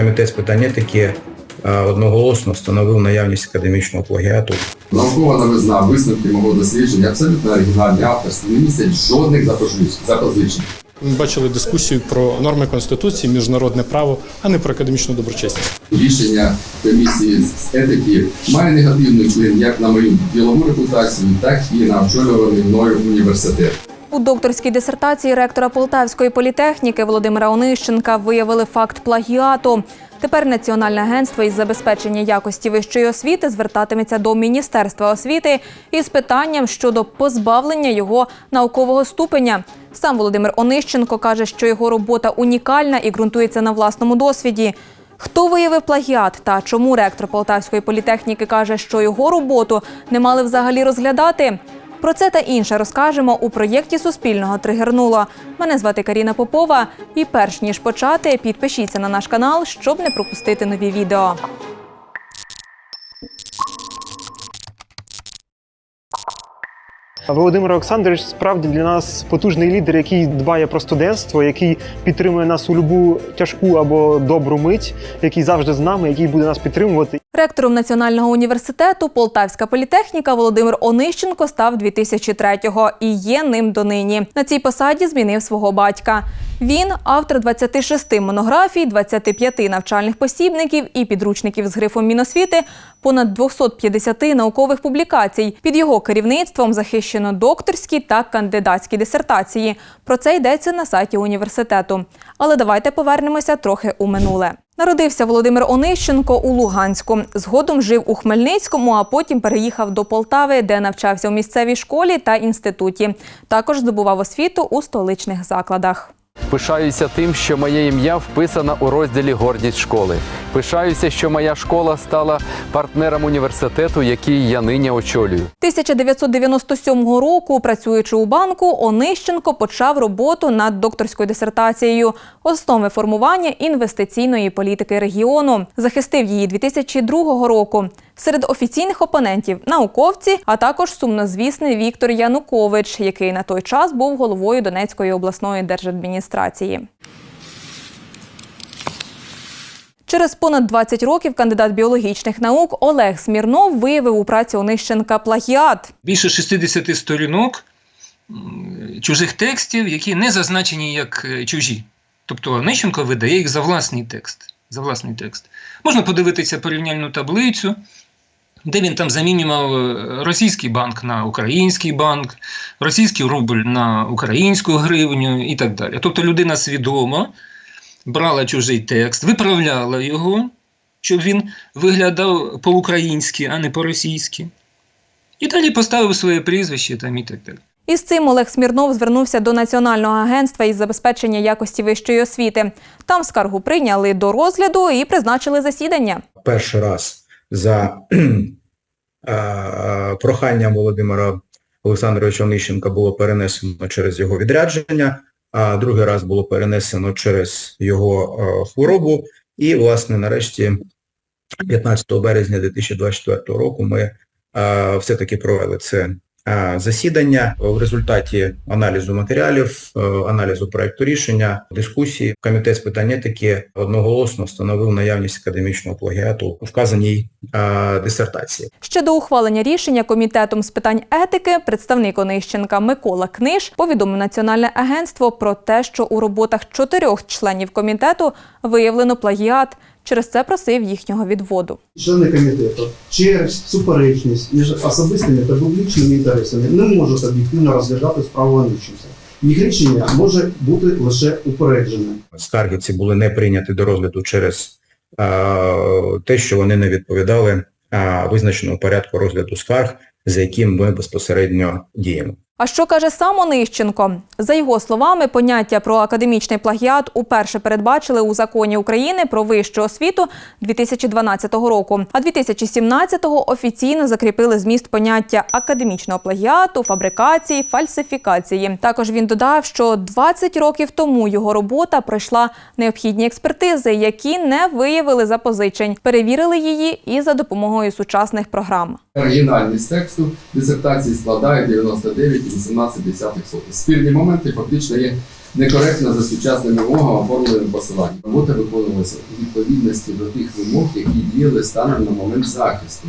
Комітет з питань етики е, одноголосно встановив наявність академічного плагіату. Наукова новизна, висновки мого дослідження абсолютно оригінальні авторські, не містять жодних запозич- запозичень. Ми бачили дискусію про норми конституції, міжнародне право, а не про академічну доброчесність. Рішення комісії з етики має негативний вплив як на мою ділову репутацію, так і на очолюваний мною університет. У докторській дисертації ректора Полтавської політехніки Володимира Онищенка виявили факт плагіату. Тепер Національне агентство із забезпечення якості вищої освіти звертатиметься до Міністерства освіти із питанням щодо позбавлення його наукового ступеня. Сам Володимир Онищенко каже, що його робота унікальна і ґрунтується на власному досвіді. Хто виявив плагіат та чому ректор Полтавської політехніки каже, що його роботу не мали взагалі розглядати? Про це та інше розкажемо у проєкті Суспільного тригернуло. Мене звати Каріна Попова. І перш ніж почати, підпишіться на наш канал, щоб не пропустити нові відео. Володимир Олександрович справді для нас потужний лідер, який дбає про студентство, який підтримує нас у любу тяжку або добру мить, який завжди з нами, який буде нас підтримувати. Ректором Національного університету Полтавська політехніка Володимир Онищенко став 2003-го і є ним донині. На цій посаді змінив свого батька. Він автор 26 монографій, 25 навчальних посібників і підручників з грифом Міносвіти, понад 250 наукових публікацій. Під його керівництвом захищено докторські та кандидатські дисертації. Про це йдеться на сайті університету. Але давайте повернемося трохи у минуле. Народився Володимир Онищенко у Луганську. Згодом жив у Хмельницькому, а потім переїхав до Полтави, де навчався у місцевій школі та інституті. Також здобував освіту у столичних закладах. Пишаюся тим, що моє ім'я вписано у розділі Гордість школи. Пишаюся, що моя школа стала партнером університету, який я нині очолюю. 1997 року, працюючи у банку, Онищенко почав роботу над докторською дисертацією основи формування інвестиційної політики регіону. Захистив її 2002 року. Серед офіційних опонентів науковці, а також сумнозвісний Віктор Янукович, який на той час був головою Донецької обласної держадміністрації. Через понад 20 років кандидат біологічних наук Олег Смірнов виявив у праці Онищенка плагіат. більше 60 сторінок чужих текстів, які не зазначені як е, чужі. Тобто Онищенко видає їх за власний текст. За власний текст. Можна подивитися порівняльну таблицю, де він там замінював е, російський банк на український банк, російський рубль на українську гривню і так далі. Тобто людина свідомо брала чужий текст, виправляла його, щоб він виглядав по-українськи, а не по-російськи. І далі поставив своє прізвище там і так далі. Із цим Олег Смірнов звернувся до Національного агентства із забезпечення якості вищої освіти. Там скаргу прийняли до розгляду і призначили засідання. Перший раз за прохання Володимира Олександровича Онищенка було перенесено через його відрядження, а другий раз було перенесено через його хворобу. І, власне, нарешті, 15 березня 2024 року ми все-таки провели це засідання. В результаті аналізу матеріалів, е, аналізу проекту рішення, дискусії, комітет з питань етики одноголосно встановив наявність академічного плагіату у вказаній е, дисертації. Ще до ухвалення рішення комітетом з питань етики представник Онищенка Микола Книж повідомив Національне агентство про те, що у роботах чотирьох членів комітету виявлено плагіат. Через це просив їхнього відводу. Члени комітету через суперечність між особистими та публічними інтересами не можуть об'єктивно розглядати справу Онищенка. Їх рішення може бути лише упереджене. Скарги ці були не прийняті до розгляду через е, те, що вони не відповідали е, визначеному порядку розгляду скарг, за яким ми безпосередньо діємо. А що каже сам Онищенко? За його словами, поняття про академічний плагіат уперше передбачили у законі України про вищу освіту 2012 року, а 2017-го офіційно закріпили зміст поняття академічного плагіату, фабрикації, фальсифікації. Також він додав, що 20 років тому його робота пройшла необхідні експертизи, які не виявили запозичень, перевірили її і за допомогою сучасних програм. Оригінальність тексту дисертації складає 99,18%. Спірні моменти фактично є некоректно за сучасними вимогами оформленим посиланням. Робота виконувалася у відповідності до тих вимог, які діяли станом на момент захисту,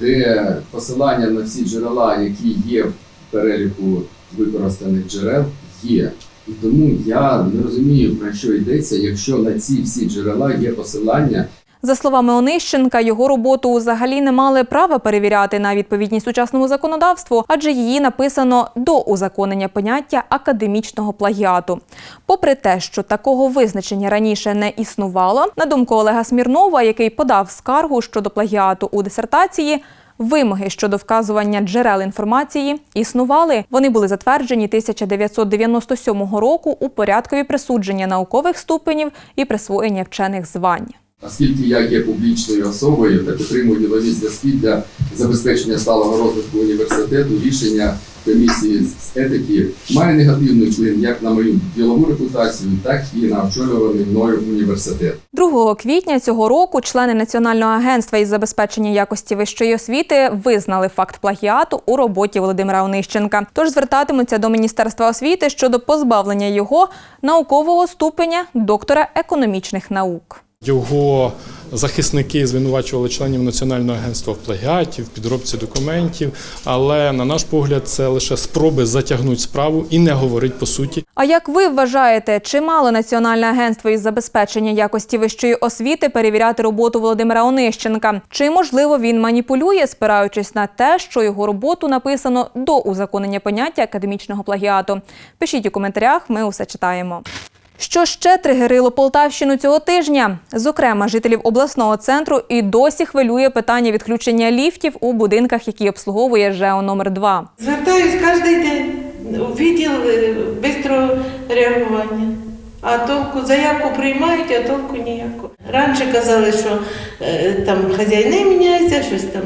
де посилання на всі джерела, які є в переліку використаних джерел, є. І тому я не розумію, про що йдеться, якщо на ці всі джерела є посилання, За словами Онищенка, його роботу взагалі не мали права перевіряти на відповідність сучасному законодавству, адже її написано до узаконення поняття академічного плагіату. Попри те, що такого визначення раніше не існувало, на думку Олега Смірнова, який подав скаргу щодо плагіату у дисертації. Вимоги щодо вказування джерел інформації існували. Вони були затверджені 1997 року у порядкові присудження наукових ступенів і присвоєння вчених звань. Оскільки я є публічною особою та підтримую ділові зв'язки для забезпечення сталого розвитку університету, рішення комісії з етики має негативний вплив як на мою ділову репутацію, так і на очолюваний мною університет. 2 квітня цього року члени Національного агентства із забезпечення якості вищої освіти визнали факт плагіату у роботі Володимира Онищенка. Тож звертатимуться до Міністерства освіти щодо позбавлення його наукового ступеня доктора економічних наук. Його захисники звинувачували членів Національного агентства в плагіаті, в підробці документів. Але на наш погляд, це лише спроби затягнути справу і не говорить по суті. А як ви вважаєте, чи мало Національне агентство із забезпечення якості вищої освіти перевіряти роботу Володимира Онищенка? Чи можливо він маніпулює, спираючись на те, що його роботу написано до узаконення поняття академічного плагіату? Пишіть у коментарях, ми усе читаємо. Що ще тригерило Полтавщину цього тижня? Зокрема, жителів обласного центру і досі хвилює питання відключення ліфтів у будинках, які обслуговує ЖЕО номер 2 Звертаюсь кожен день відділ е, бистрого реагування. А толку заявку приймають, а толку ніякого. Раніше казали, що е, там хазяїни міняються, щось там.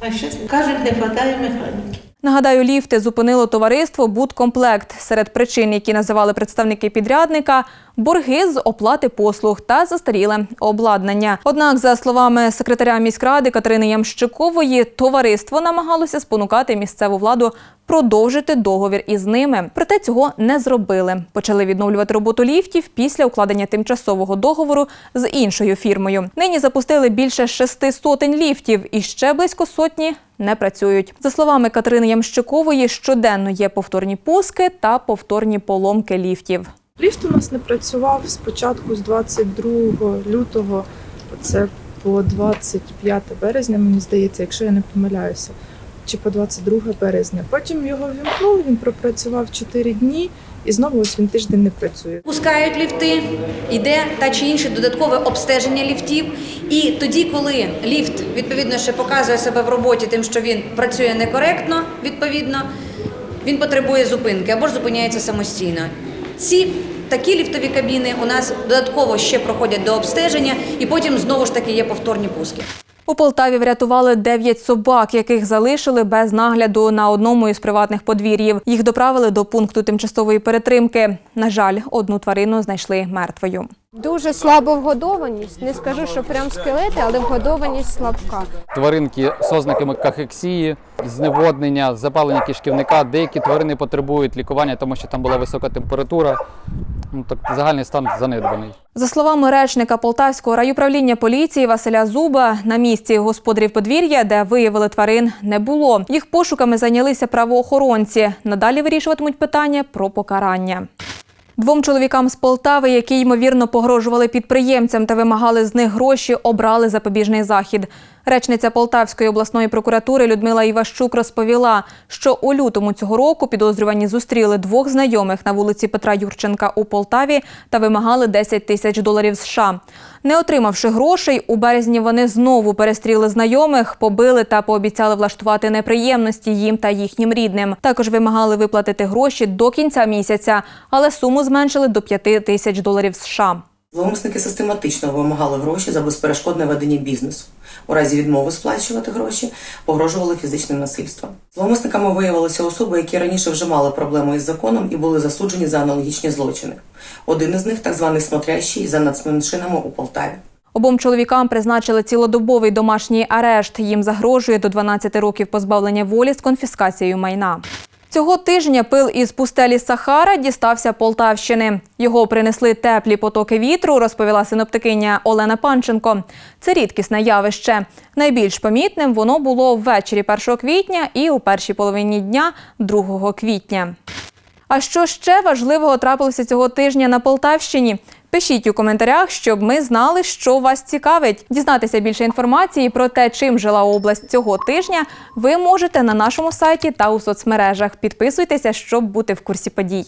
А зараз кажуть, не вистачає механіки. Нагадаю, ліфти зупинило товариство Будкомплект. Серед причин, які називали представники підрядника, борги з оплати послуг та застаріле обладнання. Однак, за словами секретаря міськради Катерини Ямщикової, товариство намагалося спонукати місцеву владу продовжити договір із ними. Проте цього не зробили. Почали відновлювати роботу ліфтів після укладення тимчасового договору з іншою фірмою. Нині запустили більше шести сотень ліфтів і ще близько сотні не працюють. За словами Катерини Ямщикової, щоденно є повторні пуски та повторні поломки ліфтів. Ліфт у нас не працював спочатку з 22 лютого, це по 25 березня, мені здається, якщо я не помиляюся, чи по 22 березня. Потім його вімкнули, він пропрацював 4 дні і знову ось він тиждень не працює. Пускають ліфти, йде та чи інше додаткове обстеження ліфтів. І тоді, коли ліфт відповідно ще показує себе в роботі, тим, що він працює некоректно, відповідно, він потребує зупинки або ж зупиняється самостійно. Ці такі ліфтові кабіни у нас додатково ще проходять до обстеження, і потім знову ж таки є повторні пуски. У Полтаві врятували 9 собак, яких залишили без нагляду на одному із приватних подвір'їв. Їх доправили до пункту тимчасової перетримки. На жаль, одну тварину знайшли мертвою. Дуже слабо вгодованість. Не скажу, що прям скелети, але вгодованість слабка. Тваринки з ознаками кахексії, зневоднення, запалення кишківника. Деякі тварини потребують лікування, тому що там була висока температура. Ну так загальний стан занедбаний. За словами речника Полтавського райуправління поліції Василя Зуба, на місці господарів подвір'я, де виявили тварин, не було. Їх пошуками зайнялися правоохоронці. Надалі вирішуватимуть питання про покарання. Двом чоловікам з Полтави, які ймовірно погрожували підприємцям та вимагали з них гроші, обрали запобіжний захід. Речниця Полтавської обласної прокуратури Людмила Іващук розповіла, що у лютому цього року підозрювані зустріли двох знайомих на вулиці Петра Юрченка у Полтаві та вимагали 10 тисяч доларів США. Не отримавши грошей, у березні вони знову перестріли знайомих, побили та пообіцяли влаштувати неприємності їм та їхнім рідним. Також вимагали виплатити гроші до кінця місяця, але суму зменшили до 5 тисяч доларів США. Зловмисники систематично вимагали гроші за безперешкодне ведення бізнесу. У разі відмови сплачувати гроші погрожували фізичним насильством. Зловмисниками виявилися особи, які раніше вже мали проблему із законом і були засуджені за аналогічні злочини. Один із них так званий смотрящий за нацменшинами у Полтаві. Обом чоловікам призначили цілодобовий домашній арешт. Їм загрожує до 12 років позбавлення волі з конфіскацією майна. Цього тижня пил із пустелі Сахара дістався Полтавщини. Його принесли теплі потоки вітру, розповіла синоптикиня Олена Панченко. Це рідкісне явище. Найбільш помітним воно було ввечері 1 квітня і у першій половині дня 2 квітня. А що ще важливого трапилося цього тижня на Полтавщині? Пишіть у коментарях, щоб ми знали, що вас цікавить. Дізнатися більше інформації про те, чим жила область цього тижня, ви можете на нашому сайті та у соцмережах. Підписуйтеся, щоб бути в курсі подій.